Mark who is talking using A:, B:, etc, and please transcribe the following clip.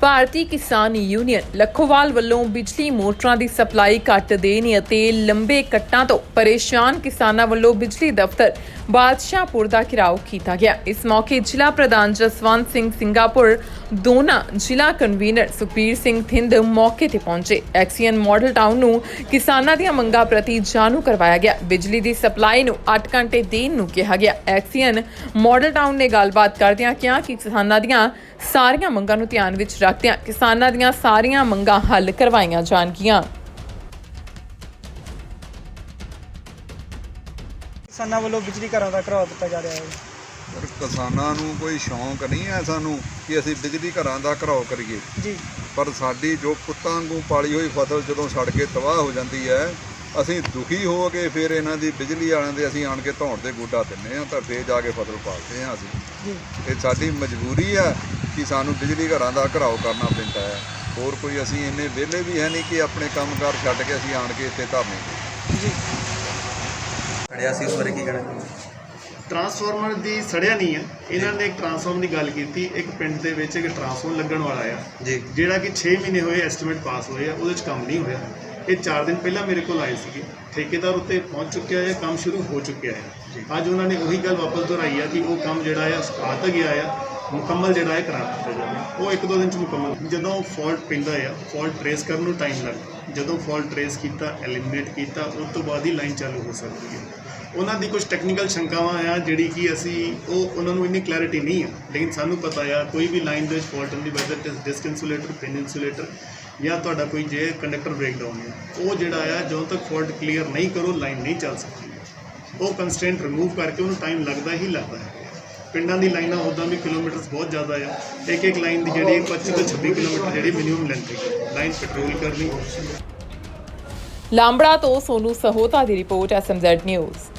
A: ਭਾਰਤੀ ਕਿਸਾਨ ਯੂਨੀਅਨ ਲੱਖੋਵਾਲ ਵੱਲੋਂ ਬਿਜਲੀ ਮੋਟਰਾਂ ਦੀ ਸਪਲਾਈ ਘੱਟ ਦੇਣ ਅਤੇ ਲੰਬੇ ਕੱਟਾਂ ਤੋਂ ਪਰੇਸ਼ਾਨ ਕਿਸਾਨਾਂ ਵੱਲੋਂ ਬਿਜਲੀ ਦਫ਼ਤਰ ਬਾਦਸ਼ਾਹਪੁਰ ਦਾ ਘਿਰਾਓ ਕੀਤਾ ਗਿਆ। ਇਸ ਮੌਕੇ ਜ਼ਿਲ੍ਹਾ ਪ੍ਰਧਾਨ ਜਸਵੰਤ ਸਿੰਘ ਸਿੰਗਾਪੁਰ, ਦੋਨਾ ਜ਼ਿਲ੍ਹਾ ਕਨਵੀਨਰ ਸੁਖਬੀਰ ਸਿੰਘ ਥਿੰਦ ਮੌਕੇ ਤੇ ਪਹੁੰਚੇ। ਐਕਸੀਅਨ ਮਾਡਲ ਟਾਊਨ ਨੂੰ ਕਿਸਾਨਾਂ ਦੀਆਂ ਮੰਗਾਂ ਪ੍ਰਤੀ ਜਾਣੂ ਕਰਵਾਇਆ ਗਿਆ। ਬਿਜਲੀ ਦੀ ਸਪਲਾਈ ਨੂੰ 8 ਘੰਟੇ ਦੇਣ ਨੂੰ ਕਿਹਾ ਗਿਆ। ਐਕਸੀਅਨ ਮਾਡਲ ਟਾਊਨ ਨੇ ਗੱਲਬਾਤ ਕਰਦਿਆਂ ਕਿਹਾ ਕਿ ਕਿਸਾਨਾਂ ਦੀਆਂ ਸਾਰੀਆਂ ਮੰਗਾਂ ਨੂੰ ਧਿਆਨ ਵਿੱਚ ਰੱਖਦਿਆਂ ਕਿਸਾਨਾਂ ਦੀਆਂ ਸਾਰੀਆਂ ਮੰਗਾਂ ਹੱਲ ਕਰਵਾਈਆਂ ਜਾਣਗੀਆਂ।
B: ਕਿਸਾਨਾਂ ਵੱਲੋਂ ਬਿਜਲੀ ਘਰਾਂ ਦਾ ਘਰਾਓ ਦਿੱਤਾ ਜਾ ਰਿਹਾ ਹੈ।
C: ਪਰ ਕਿਸਾਨਾਂ ਨੂੰ ਕੋਈ ਸ਼ੌਂਕ ਨਹੀਂ ਹੈ ਸਾਨੂੰ ਕਿ ਅਸੀਂ ਬਿਜਲੀ ਘਰਾਂ ਦਾ ਘਰਾਓ ਕਰੀਏ।
B: ਜੀ।
C: ਪਰ ਸਾਡੀ ਜੋ ਪੁੱਤਾਂ ਵਾਂਗੂ ਪਾਲੀ ਹੋਈ ਫਸਲ ਜਦੋਂ ਸੜ ਕੇ ਤਬਾਹ ਹੋ ਜਾਂਦੀ ਹੈ ਅਸੀਂ ਦੁਖੀ ਹੋ ਕੇ ਫਿਰ ਇਹਨਾਂ ਦੀ ਬਿਜਲੀ ਵਾਲਿਆਂ ਦੇ ਅਸੀਂ ਆਣ ਕੇ ਧੌਣ ਤੇ ਗੋਡਾ ਦਿੰਨੇ ਆ ਤਾਂ ਫੇਰ ਜਾ ਕੇ ਫਸਲ ਪਾਲਦੇ ਆ ਅਸੀਂ।
B: ਜੀ।
C: ਇਹ ਸਾਡੀ ਮਜਬੂਰੀ ਹੈ ਕਿ ਸਾਨੂੰ ਬਿਜਲੀ ਘਰਾਂ ਦਾ ਘਰਾਓ ਕਰਨਾ ਪੈਂਦਾ ਹੈ ਹੋਰ ਕੋਈ ਅਸੀਂ ਇੰਨੇ ਵਿਹਲੇ ਵੀ ਹੈ ਨਹੀਂ ਕਿ ਆਪਣੇ ਕੰਮਕਾਰ ਛੱਡ ਕੇ ਅਸੀਂ ਆਣ ਕੇ ਇੱਥੇ ਧਰਨੇ
B: ਜੀ।
D: ਖੜਿਆ ਸੀ ਉਸ ਬਾਰੇ ਕੀ ਕਹਿਣਾ
E: ਟਰਾਂਸਫਾਰਮਰ ਦੀ ਸੜਿਆ ਨਹੀਂ ਆ। ਇਹਨਾਂ ਨੇ ਇੱਕ ਟਰਾਂਸਫਾਰਮਰ ਦੀ ਗੱਲ ਕੀਤੀ। ਇੱਕ ਪਿੰਡ ਦੇ ਵਿੱਚ ਇੱਕ ਟਰਾਂਸਫਾਰਮਰ ਲੱਗਣ ਵਾਲਾ ਆ।
D: ਜੀ।
E: ਜਿਹੜਾ ਕਿ 6 ਮਹੀਨੇ ਹੋਏ ਐਸਟੀਮੇਟ ਪਾਸ ਹੋਏ ਆ। ਉਹਦੇ 'ਚ ਕੰਮ ਨਹੀਂ ਹੋਇਆ। ਇਹ 4 ਦਿਨ ਪਹਿਲਾਂ ਮੇਰੇ ਕੋਲ ਆਏ ਸੀਗੇ। ਠੇਕੇਦਾਰ ਉੱਤੇ ਪਹੁੰਚ ਚੁੱਕਿਆ ਹੈ, ਕੰਮ ਸ਼ੁਰੂ ਹੋ ਚੁੱਕਿਆ ਹੈ। ਅੱਜ ਉਹਨਾਂ ਨੇ ਉਹੀ ਗੱਲ ਵਾਪਸ ਦੁਹਰਾਈ ਆ ਕਿ ਉਹ ਕੰਮ ਜਿਹੜਾ ਆ ਆ ਤਾਂ ਗਿਆ ਆ, ਮੁਕੰਮਲ ਜਿਹੜਾ ਹੈ ਕਰਾ ਦਿੱਤਾ ਜਾਵੇ। ਉਹ ਇੱਕ ਦੋ ਦਿਨ ਚ ਮੁਕੰਮਲ ਜਦੋਂ ਫਾਲਟ ਪੈਂਦਾ ਆ ਫਾਲਟ ਟ੍ਰੇਸ ਕਰਨ ਨੂੰ ਟਾਈਮ ਲੱਗਦਾ ਜਦੋਂ ਫਾਲਟ ਟ੍ਰੇਸ ਕੀਤਾ ਐਲੀਮੀਨੇਟ ਕੀਤਾ, ਉਸ ਤੋਂ ਬਾਅਦ ਹੀ ਲਾਈਨ ਚਾਲੂ ਹੋ ਸਕਦੀ ਹੈ। ਉਹਨਾਂ ਦੀ ਕੁਝ ਟੈਕਨੀਕਲ ਸ਼ੰਕਾਵਾਂ ਆ, ਜਿਹੜੀ ਕਿ ਅਸੀਂ, ਉਹ ਉਹਨਾਂ ਨੂੰ ਇੰਨੀ ਕਲੈਰਿਟੀ ਨਹੀਂ ਆ। ਲੇਕਿਨ ਸਾਨੂੰ ਪਤਾ ਆ, ਕੋਈ ਵੀ ਲਾਈਨ ਦੇ ਵਿੱਚ ਫਾਲਟ ਹੁੰਦੀ ਵੈਦਰ ਇਟ ਇਜ਼ ਜਾਂ ਤੁਹਾਡਾ ਕੋਈ ਜੇ ਕੰਡਕਟਰ ਬ੍ਰੇਕਡਾਊਨ ਹੈ, ਉਹ ਜਿਹੜਾ ਆ, ਜਦੋਂ ਤੱਕ ਫਾਲਟ ਕਲੀਅਰ ਨਹੀਂ ਕਰੋ ਲਾਈਨ ਨਹੀਂ ਚੱਲ ਸਕਦੀ। ਉਹ ਕੰਸਟ੍ਰੇਂਟ ਰਿਮੂਵ ਕਰਕੇ ਉਹਨੂੰ ਟਾਈਮ ਲੱਗਦਾ ਹੀ ਲੱਗਦਾ ਹੈ। ਪਿੰਡਾਂ ਦੀ ਲਾਈਨਾਂ ਉਦਾਂ ਵੀ ਕਿਲੋਮੀਟਰਸ ਬਹੁਤ ਜ਼ਿਆਦਾ ਆ। ਇੱਕ ਇੱਕ ਲਾਈਨ ਦੀ ਜਿਹੜੀ 25 ਤੋਂ 26 ਕਿਲੋਮੀਟਰ ਜਿਹੜੀ ਮਿਨੀਮਮ ਲੈਂਥ ਹੈ। ਲਾਈਨ ਪੈਟਰੋਲ ਕਰਨੀ।
A: ਲਾਂਬੜਾ ਤੋਂ ਸੋਨੂ ਸਹੋਤਾ ਦੀ ਰਿਪੋਰਟ ਐਸਐਮਜ਼ੈਡ ਨਿਊਜ਼